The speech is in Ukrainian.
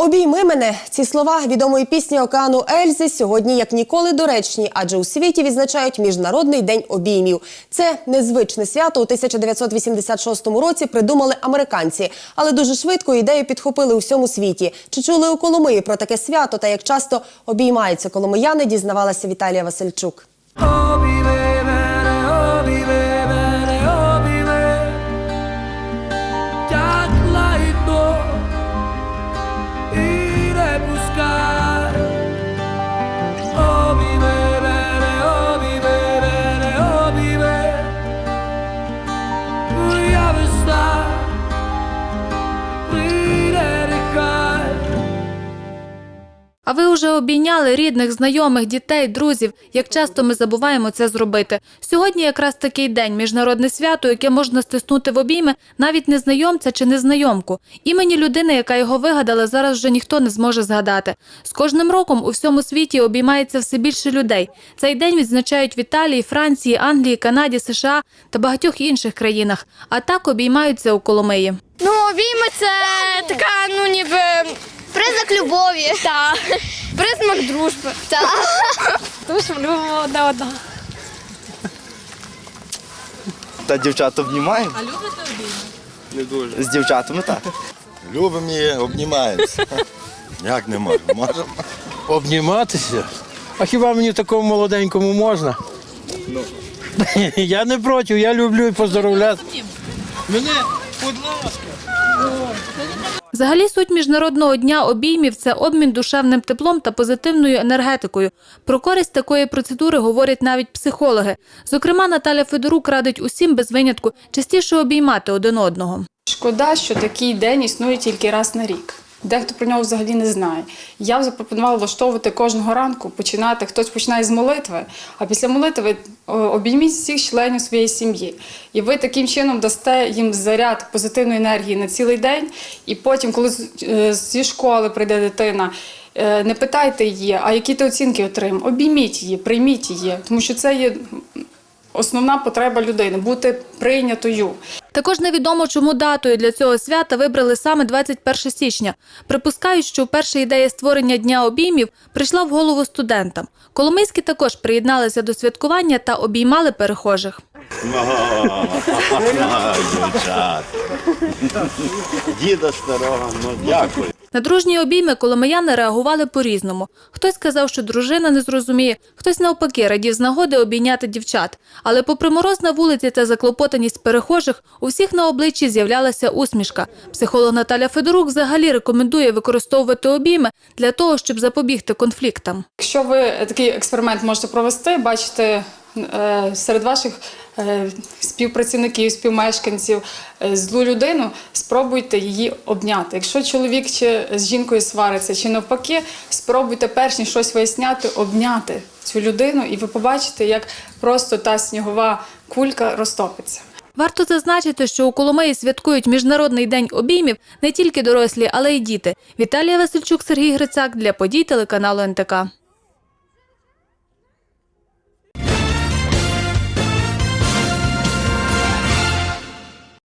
Обійми мене. Ці слова відомої пісні океану Ельзи сьогодні як ніколи доречні, адже у світі відзначають Міжнародний день обіймів. Це незвичне свято у 1986 році придумали американці, але дуже швидко ідею підхопили у всьому світі. Чи чули у Коломиї про таке свято та як часто обіймаються коломияни, дізнавалася Віталія Васильчук. А ви вже обійняли рідних, знайомих, дітей, друзів. Як часто ми забуваємо це зробити? Сьогодні якраз такий день, міжнародне свято, яке можна стиснути в обійми навіть незнайомця чи незнайомку. Імені людини, яка його вигадала, зараз вже ніхто не зможе згадати. З кожним роком у всьому світі обіймається все більше людей. Цей день відзначають в Італії, Франції, Англії, Канаді, США та багатьох інших країнах. А так обіймаються у Коломиї. Ну, обійми це така, ну ніби признак любові. Так. Признак дружби. Так. Тому що ми любимо одне одного. Та дівчат обнімаємо. А любите обійми? Не дуже. З дівчатами так. Любимо її, обнімаємося. Як не можемо? Можемо. Обніматися? А хіба мені такому молоденькому можна? Я не проти, я люблю і поздоровляти. Мене, будь ласка. Взагалі суть міжнародного дня обіймів це обмін душевним теплом та позитивною енергетикою. Про користь такої процедури говорять навіть психологи. Зокрема, Наталя Федорук радить усім без винятку частіше обіймати один одного. Шкода, що такий день існує тільки раз на рік. Дехто про нього взагалі не знає. Я запропонувала влаштовувати кожного ранку, починати. Хтось починає з молитви, а після молитви обійміть всіх членів своєї сім'ї. І ви таким чином дасте їм заряд позитивної енергії на цілий день. І потім, коли е, зі школи прийде дитина, е, не питайте її, а які ти оцінки отримав. Обійміть її, прийміть її, тому що це є основна потреба людини бути прийнятою. Також невідомо, чому датою для цього свята вибрали саме 21 січня. Припускають, що перша ідея створення дня обіймів прийшла в голову студентам. Коломийські також приєдналися до святкування та обіймали перехожих. Діда старого, ну дякую. На дружні обійми коломияни реагували по-різному. Хтось сказав, що дружина не зрозуміє, хтось навпаки радів з нагоди обійняти дівчат. Але попри мороз на вулиці та заклопотаність перехожих, у всіх на обличчі з'являлася усмішка. Психолог Наталя Федорук взагалі рекомендує використовувати обійми для того, щоб запобігти конфліктам. Якщо ви такий експеримент можете провести, бачите е, серед ваших співпрацівників, співмешканців е, злу людину, спробуйте її обняти. Якщо чоловік чи з жінкою свариться, чи навпаки, спробуйте перш ніж щось виясняти, обняти цю людину, і ви побачите, як просто та снігова кулька розтопиться. Варто зазначити, що у Коломиї святкують Міжнародний день обіймів не тільки дорослі, але й діти. Віталія Васильчук, Сергій Грицак для подій телеканалу НТК.